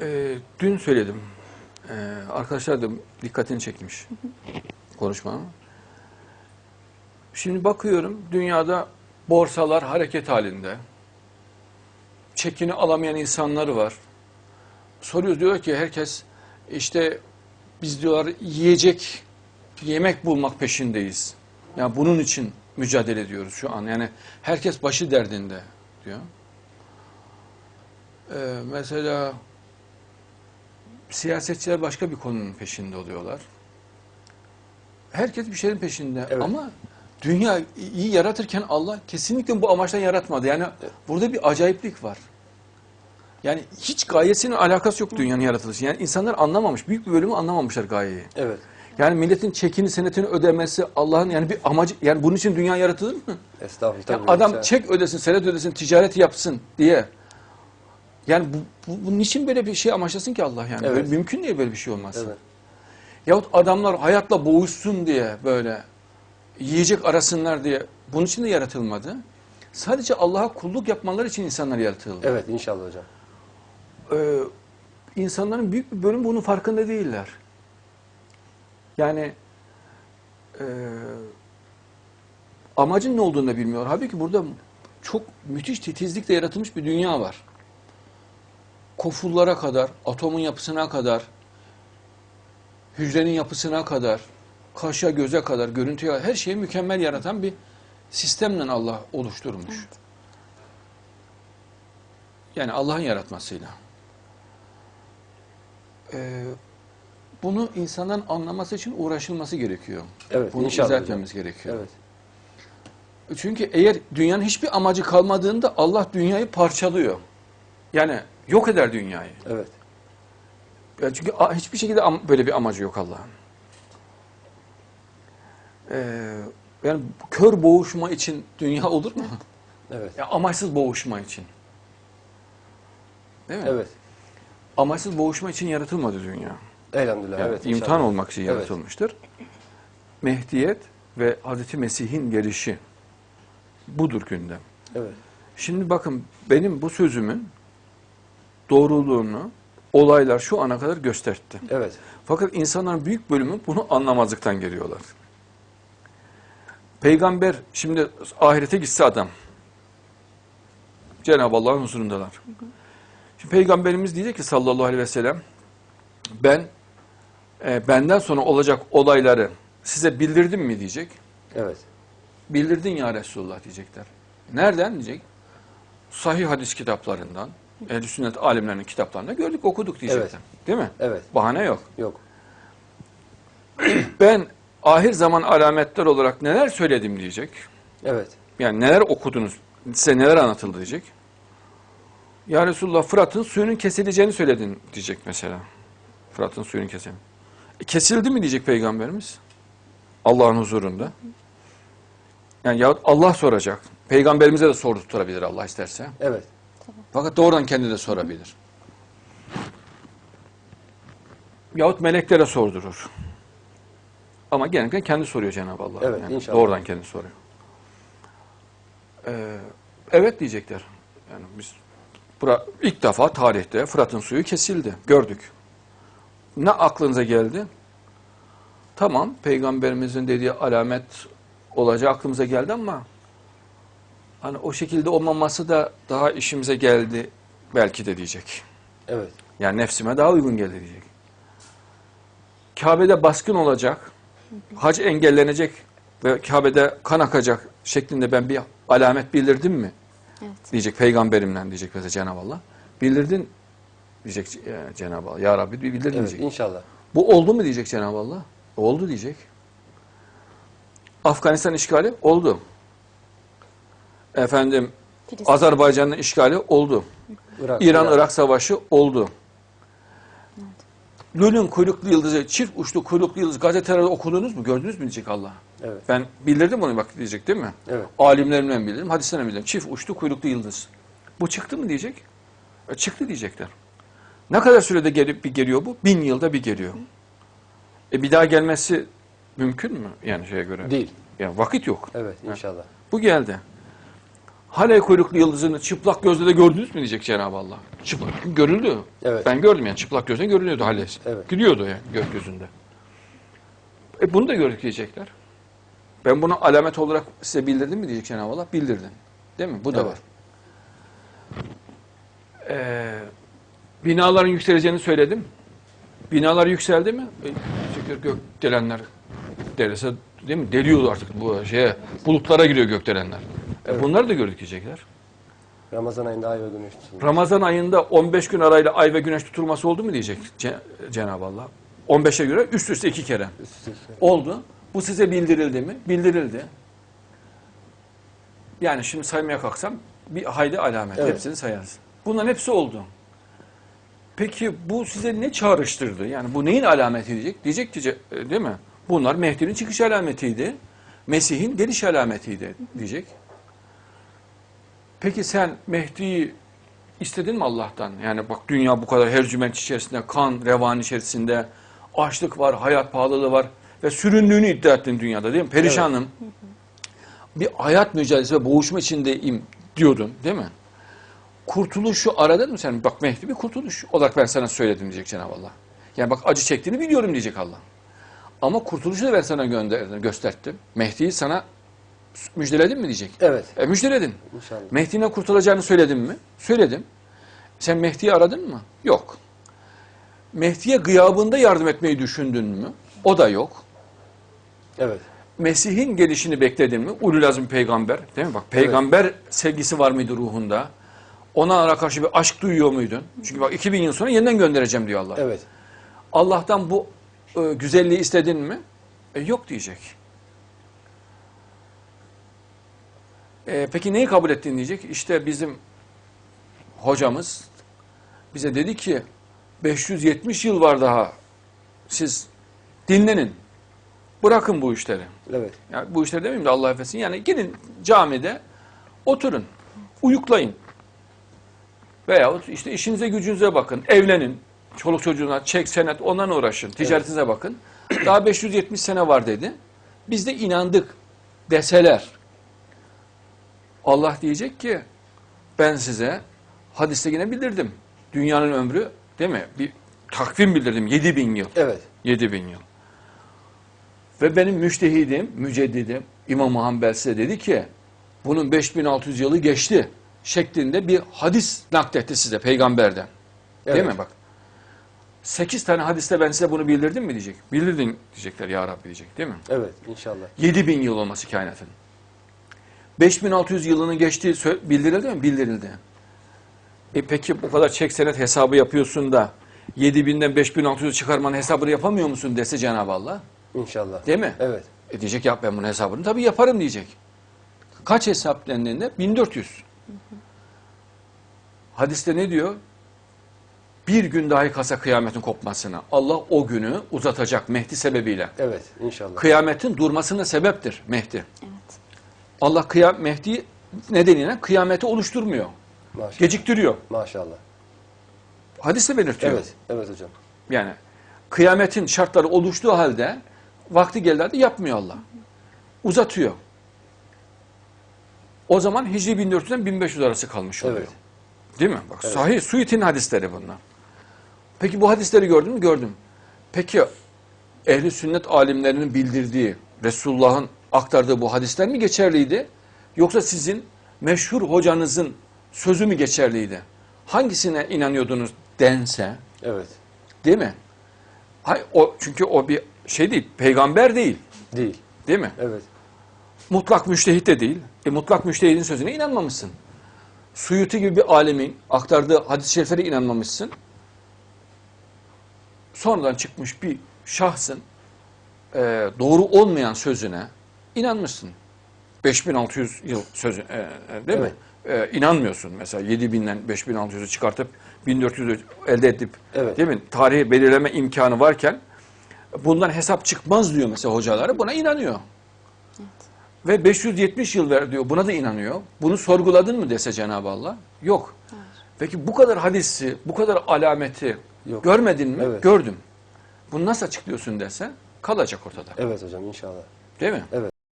Ee, dün söyledim. Ee, arkadaşlar da dikkatini çekmiş konuşmam. Şimdi bakıyorum dünyada borsalar hareket halinde. Çekini alamayan insanları var. Soruyoruz diyor ki herkes işte biz diyorlar yiyecek, yemek bulmak peşindeyiz. Yani bunun için mücadele ediyoruz şu an. Yani herkes başı derdinde diyor. Ee, mesela siyasetçiler başka bir konunun peşinde oluyorlar. Herkes bir şeyin peşinde Evet. ama dünya iyi yaratırken Allah kesinlikle bu amaçtan yaratmadı. Yani burada bir acayiplik var. Yani hiç gayesinin alakası yok dünyanın yaratılışı. Yani insanlar anlamamış, büyük bir bölümü anlamamışlar gayeyi. Evet. Yani milletin çekini, senetini ödemesi Allah'ın yani bir amacı, yani bunun için dünya yaratılır mı? Estağfurullah. Ya tabii. adam Sen- çek ödesin, senet ödesin, ticaret yapsın diye. Yani bu, bu, bunun için böyle bir şey amaçlasın ki Allah yani? Evet. Böyle mümkün değil böyle bir şey olmaz. Evet. Yahut adamlar hayatla boğuşsun diye böyle yiyecek arasınlar diye bunun için de yaratılmadı. Sadece Allah'a kulluk yapmaları için insanlar yaratıldı. Evet inşallah hocam. Ee, insanların büyük bir bölümü bunun farkında değiller. Yani e, amacın ne olduğunu da bilmiyor. Halbuki burada çok müthiş titizlikle yaratılmış bir dünya var. Kofullara kadar, atomun yapısına kadar, hücrenin yapısına kadar, kaşa göze kadar, görüntüye kadar her şeyi mükemmel yaratan bir sistemle Allah oluşturmuş. Yani Allah'ın yaratmasıyla. Ee, bunu insanların anlaması için uğraşılması gerekiyor. Evet, Bunu izah etmemiz gerekiyor. Evet. Çünkü eğer dünyanın hiçbir amacı kalmadığında Allah dünyayı parçalıyor. Yani yok eder dünyayı. Evet. Ya çünkü hiçbir şekilde böyle bir amacı yok Allah'ın. Ee, yani kör boğuşma için dünya olur mu? Evet. Ya amaçsız boğuşma için. Değil mi? Evet. Amaçsız boğuşma için yaratılmadı dünya. Elhamdülillah. Yani evet. imtihan inşallah. olmak için Evet. yaratılmıştır. Mehdiyet ve Hazreti Mesih'in gelişi budur gündem. Evet. Şimdi bakın benim bu sözümün doğruluğunu olaylar şu ana kadar gösterdi. Evet. Fakat insanların büyük bölümü bunu anlamazlıktan geliyorlar. Peygamber şimdi ahirete gitse adam. Cenab-ı Allah'ın huzurundalar. Şimdi Peygamberimiz diyecek ki sallallahu aleyhi ve sellem ben e, benden sonra olacak olayları size bildirdim mi diyecek. Evet. Bildirdin ya Resulullah diyecekler. Nereden diyecek? Sahih hadis kitaplarından, ehl sünnet alimlerinin kitaplarında gördük, okuduk diyecekler. Değil mi? Evet. Bahane yok. Yok. Ben ahir zaman alametler olarak neler söyledim diyecek. Evet. Yani neler okudunuz, size neler anlatıldı diyecek. Ya Resulullah Fırat'ın suyunun kesileceğini söyledin diyecek mesela. Fırat'ın suyunun kesileceğini. E, kesildi mi diyecek Peygamberimiz? Allah'ın huzurunda. Yani yahut Allah soracak. Peygamberimize de sordurtturabilir Allah isterse. Evet. Fakat doğrudan kendi de sorabilir. Yahut meleklere sordurur. Ama genellikle kendi soruyor Cenab-ı Allah. Evet, Yani inşallah. Doğrudan kendi soruyor. Ee, evet diyecekler. Yani biz bura, ilk defa tarihte Fırat'ın suyu kesildi. Gördük. Ne aklınıza geldi? Tamam, peygamberimizin dediği alamet olacağı aklımıza geldi ama hani o şekilde olmaması da daha işimize geldi belki de diyecek. Evet. Yani nefsime daha uygun geldi diyecek. Kabe'de baskın olacak, hac engellenecek ve Kabe'de kan akacak şeklinde ben bir alamet bildirdim mi? Evet. Diyecek peygamberimden diyecek mesela Cenab-ı Allah. Bildirdin diyecek e, Cenab-ı Allah. Ya Rabbi bildirdin Evet. diyecek. İnşallah. Bu oldu mu diyecek Cenab-ı Allah? Oldu diyecek. Afganistan işgali oldu. Efendim Filistin. Azerbaycan'ın işgali oldu. Irak. İran-Irak savaşı oldu. Lül'ün kuyruklu yıldızı, çift uçlu kuyruklu yıldız gazetelerde okudunuz mu? Gördünüz mü diyecek Allah. Evet. Ben bildirdim onu bak diyecek değil mi? Evet. Alimlerimden bildirdim, hadislerden bildirdim. Çift uçlu kuyruklu yıldız. Bu çıktı mı diyecek? E, çıktı diyecekler. Ne kadar sürede gelip bir geliyor bu? Bin yılda bir geliyor. E bir daha gelmesi mümkün mü? Yani şeye göre. Değil. Yani vakit yok. Evet. inşallah. Bu geldi. Hale kuyruklu yıldızını çıplak gözle de gördünüz mü diyecek Cenab-ı Allah. Çıplak görüldü. Evet. Ben gördüm yani çıplak gözle görünüyordu Hale. Evet. Gidiyordu yani gökyüzünde. E bunu da gördük diyecekler. Ben bunu alamet olarak size bildirdim mi diyecek Cenab-ı Allah. Bildirdim. Değil mi? Bu da Evet. var. Ee, binaların yükseleceğini söyledim. Binalar yükseldi mi? E, çünkü gök delenler delese değil mi? Deliyordu artık bu şeye. Bulutlara giriyor gökdelenler. E, Evet. bunları da gördük. Ramazan ayında ay ve güneş tutulmuş. Ramazan ayında 15 gün arayla ay ve güneş tutulması oldu mu diyecek Ce- Cenab-ı Allah. 15'e göre üst üste iki kere. Üst üste. Oldu. Bu size bildirildi mi? Bildirildi. Yani şimdi saymaya kalksam bir hayli alamet. Evet. Hepsini sayarsın. Bunların hepsi oldu. Peki bu size ne çağrıştırdı? Yani bu neyin alameti diyecek? Diyecek ki e, değil mi? Bunlar Mehdi'nin çıkış alametiydi. Mesih'in geliş alametiydi diyecek. Peki sen Mehdi'yi istedin mi Allah'tan? Yani bak dünya bu kadar hercüment içerisinde, kan, revan içerisinde, açlık var, hayat pahalılığı var ve süründüğünü iddia ettin dünyada değil mi? Perişanım. Bir hayat mücadelesi ve boğuşma içindeyim diyordun değil mi? Kurtuluşu aradın mı sen? Bak Mehdi bir kurtuluş olarak ben sana söyledim diyecek Cenab-ı Allah. Yani bak acı çektiğini biliyorum diyecek Allah. Ama kurtuluşu da ben sana gönderdim, gösterdim. Mehdi'yi sana müjdeledim mi diyecek. Evet. E müjdeledin. İnşallah. Mehdi'nin kurtulacağını söyledim mi? Söyledim. Sen Mehdi'yi aradın mı? Yok. Mehdi'ye gıyabında yardım etmeyi düşündün mü? O da yok. Evet. Mesih'in gelişini bekledin mi? Ulul azm peygamber. Değil mi? Bak peygamber sevgisi var mıydı ruhunda? Ona karşı bir aşk duyuyor muydun? Çünkü bak 2000 yıl sonra yeniden göndereceğim diyor Allah. Evet. Allah'tan bu e, güzelliği istedin mi? E, yok diyecek. E, peki neyi kabul ettin diyecek? İşte bizim hocamız bize dedi ki 570 yıl var daha. Siz dinlenin. Bırakın bu işleri. Evet. Yani bu işleri demeyeyim de Allah affetsin. Yani gidin camide oturun. Uyuklayın. Veyahut işte işinize gücünüze bakın. Evlenin. Çoluk çocuğuna çek senet ondan uğraşın. Ticaretinize bakın. Daha 570 sene var dedi. Biz de inandık deseler. Allah diyecek ki ben size hadiste yine bildirdim. Dünyanın ömrü değil mi? Bir takvim bildirdim. 7000 yıl. Evet. 7000 yıl. Ve benim müştehidim, müceddidim İmam Hanbel size dedi ki bunun 5600 yılı geçti şeklinde bir hadis nakletti size peygamberden. Değil Evet. mi bak? 8 tane hadiste ben size bunu bildirdim mi diyecek. Bildirdin diyecekler ya Rabbi diyecek değil mi? Evet. İnşallah. 7000 yıl olması kainatın. 5600 yılını geçtiği bildirildi mi? Bildirildi. E peki bu kadar çek senet hesabı yapıyorsun da 7000'den 5600'ü çıkarmanın hesabını yapamıyor musun dese Cenab-ı Allah. İnşallah. Değil mi? Evet. E diyecek yap ben bunun hesabını. Tabii yaparım diyecek. Kaç hesap dendiğinde? 1400. Hadiste ne diyor? Bir gün dahi kasa kıyametin kopmasına. Allah o günü uzatacak Mehdi sebebiyle. Evet. İnşallah. Kıyametin durmasına sebeptir Mehdi. Allah kıyam Mehdi nedeniyle kıyameti oluşturmuyor. Maşallah. Geciktiriyor. Maşallah. Hadiste belirtiyor. Evet. Evet hocam. Yani kıyametin şartları oluştuğu halde vakti geldiğinde yapmıyor Allah. Uzatıyor. O zaman Hicri 1400'den 1500 arası kalmış oluyor. Evet. Değil mi? Bak Evet. sahih Suit'in hadisleri bunlar. Peki bu hadisleri gördün mü? Gördüm. Peki ehli sünnet alimlerinin bildirdiği, Resulullah'ın aktardığı bu hadisler mi geçerliydi? Yoksa sizin meşhur hocanızın sözü mü geçerliydi? Hangisine inanıyordunuz dense, Evet. Değil mi? Hay, o, çünkü o bir şey değil, peygamber değil. Değil. Değil mi? Evet. Mutlak müştehit de değil. E, mutlak müştehidin sözüne inanmamışsın. Suyuti gibi bir alemin aktardığı hadis-i şeriflere inanmamışsın. Sonradan çıkmış bir şahsın e, doğru olmayan sözüne inanmışsın. 5600 yıl sözü e, e, değil mi? E, inanmıyorsun mesela 7000'den 5600'ü çıkartıp 1400'ü elde edip Evet. değil mi? Tarihi belirleme imkanı varken bundan hesap çıkmaz diyor mesela hocaları. Buna inanıyor. Ve 570 yıl ver diyor. Buna da inanıyor. Bunu sorguladın mı dese Cenab-ı Allah? Yok. Peki bu kadar hadisi, bu kadar alameti Yok. görmedin mi? Evet. Gördüm. Bunu nasıl açıklıyorsun dese kalacak ortada. Evet hocam inşallah. Değil mi? Evet.